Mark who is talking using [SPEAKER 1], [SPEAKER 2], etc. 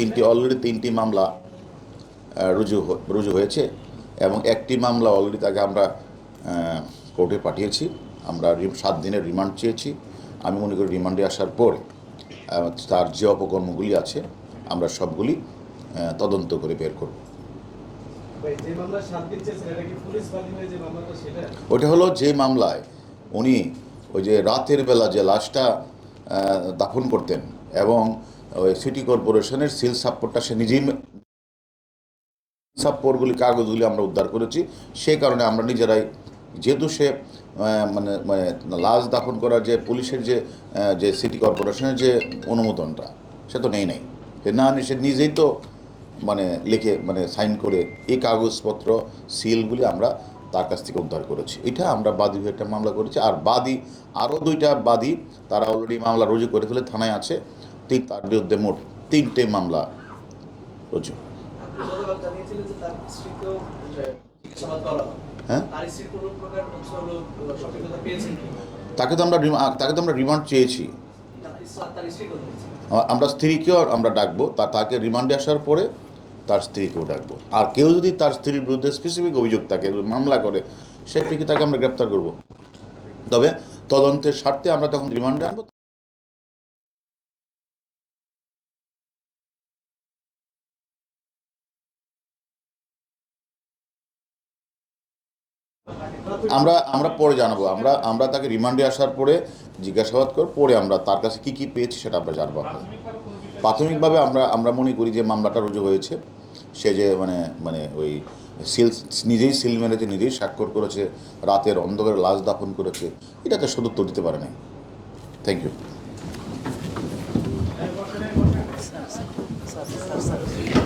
[SPEAKER 1] তিনটি অলরেডি তিনটি মামলা রুজু রুজু হয়েছে এবং একটি মামলা অলরেডি তাকে আমরা কোর্টে পাঠিয়েছি। আমরা সাত দিনের রিমান্ড চেয়েছি। আমি মনে করি রিমান্ডে আসার পরে তার যে অপকর্মগুলি আছে আমরা সবগুলি তদন্ত করে বের করব? ওটা হলো যে মামলায় উনি ওই যে রাতের বেলা যে লাশটা দাফন করতেন এবং ওই সিটি কর্পোরেশনের সিল সাপোর্টটা সে নিজেই সাপোর্টগুলি কাগজগুলি আমরা উদ্ধার করেছি। সেই কারণে আমরা নিজেরাই, যেহেতু সে মানে মানে লাশ দাফন করার যে পুলিশের যে যে সিটি কর্পোরেশনের যে অনুমোদনটা, সে তো নেই নাই। না সে নিজেই তো মানে লিখে মানে সাইন করে এই কাগজপত্র সিলগুলি আমরা তার কাছ থেকে উদ্ধার করেছি। এটা আমরা বাদী হয়ে একটা মামলা করেছি। আর বাদী আরও দুইটা বাদী, তারা অলরেডি মামলা রুজু করে ফেলে, থানায় আছে। তিন তার বিরুদ্ধে মোট তিনটে মামলা রুজু। হ্যাঁ? তাকে তো আমরা রিমা- তাকে তো আমরা রিমান্ড চেয়েছি।
[SPEAKER 2] না, ইসলাম তার স্ত্রী কথা বলছে।
[SPEAKER 1] আ- আমরা স্ত্রীকেও আমরা ডাকবো। তা তাকে রিমান্ডে আসার পরে তার স্ত্রীকেও ডাকবো। আর কেউ যদি তার স্ত্রীর বিরুদ্ধে স্পেসিফিক অভিযোগ থাকে মামলা করে সেক্ষেত্রে তাকে আমরা গ্রেপ্তার করব? তবে তদন্তের স্বার্থে আমরা তখন রিমান্ডে আনব আমরা আমরা পরে জানাব আমরা আমরা তাকে রিমান্ডে আসার পরে জিজ্ঞাসাবাদ করে পরে আমরা তার কাছে কি কি পেয়েছি সেটা আমরা জানব প্রাথমিকভাবে আমরা আমরা মনে করি যে মামলাটা রুজু হয়েছে সে যে মানে মানে ওই সিল নিজেই সিল মেরেছে নিজেই স্বাক্ষর করেছে রাতের অন্ধকারে লাশ দাফন করেছে এটাতে সদুত্তর দিতে পারে নাই থ্যাংক ইউ
[SPEAKER 3] হ্যাঁ।